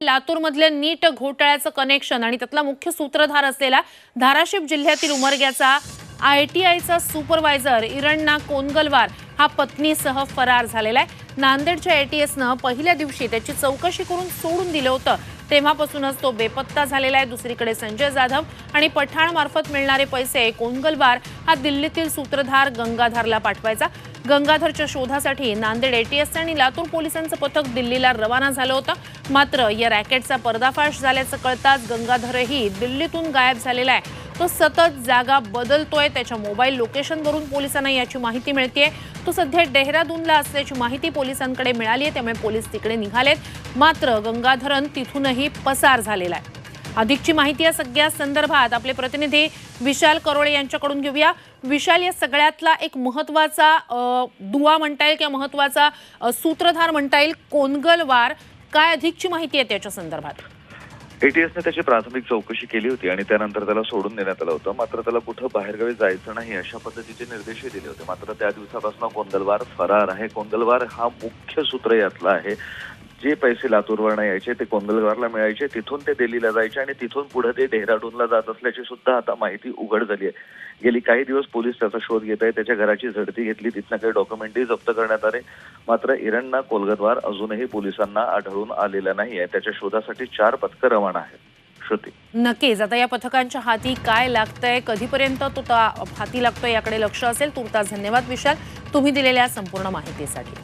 लातूरमधल्या नीट घोटाळ्याचं connection आणि त्यातला मुख्य सूत्रधार असलेला धाराशिव जिल्ह्यातील उमरग्याचा आय टी आयचा सुपरवायझर इरणना कोनगलवार हा पत्नीसह फरार झालेला आहे. नांदेडच्या एटीएसनं पहिल्या दिवशी त्याची चौकशी करून सोडून दिलं होतं. तेव्हापासूनच तो बेपत्ता झालेला आहे. दुसरीकडे संजय जाधव आणि पठाणमार्फत मिळणारे पैसे कोंगलवार हा दिल्लीतील सूत्रधार गंगाधरला पाठवायचा. गंगाधरच्या शोधासाठी नांदेड एटीएस आणि लातूर पोलिसांचं पथक दिल्लीला रवाना झालं होतं. मात्र या रॅकेटचा पर्दाफाश झाल्याचं कळताच गंगाधरही दिल्लीतून गायब झालेला आहे. तो सतत जागा बदलतोय. त्याच्या मोबाईल लोकेशनवरून पोलिसांना याची माहिती मिळते तो सध्या डेहराडूनला असल्याची माहिती पोलिसांकडे मिळाली आहे त्यामुळे पोलीस तिकडे निघालेत. मात्र गंगाधरन तिथूनही पसार झालेला आहे. अधिकची माहिती या सगळ्या संदर्भात आपले प्रतिनिधी विशाल करोळे यांच्याकडून घेऊया. विशाल या सगळ्यातला एक महत्त्वाचा दुवा म्हणता येईल किंवा महत्त्वाचा सूत्रधार म्हणता येईल कोनगलवार काय अधिकची माहिती आहे त्याच्या संदर्भात? एटीएसने त्याची प्राथमिक चौकशी केली होती आणि त्यानंतर त्याला सोडून देण्यात आलं होतं. मात्र त्याला कुठं बाहेरगावी जायचं नाही अशा पद्धतीचे निर्देशही दिले होते. मात्र त्या दिवसापासून कोंदलवार फरार आहे. कोंदलवार हा मुख्य सूत्र यातला आहे. जे पैसे लातूरवरनं यायचे ते कोंदलवारला मिळायचे. तिथून ते दिल्लीला जायचे आणि तिथून पुढे ते डेहराडूनला जात असल्याची सुद्धा आता माहिती उघड झाली आहे. गेली काही दिवस पोलीस त्याचा शोध घेत आहे त्याच्या घराची झडती घेतली. तिथनं काही डॉक्युमेंटही जप्त करण्यात आले. मात्र इरणना कोलगतवार अजूनही पोलिसांना आढळून आलेला नाही आहे त्याच्या शोधासाठी चार पथकं रवाना आहेत. श्रुती. नक्कीच. आता या पथकांच्या हाती काय लागतंय? कधीपर्यंत तो हाती लागतोय याकडे लक्ष असेल तुर्तास धन्यवाद विशाल. तुम्ही दिलेल्या संपूर्ण माहितीसाठी.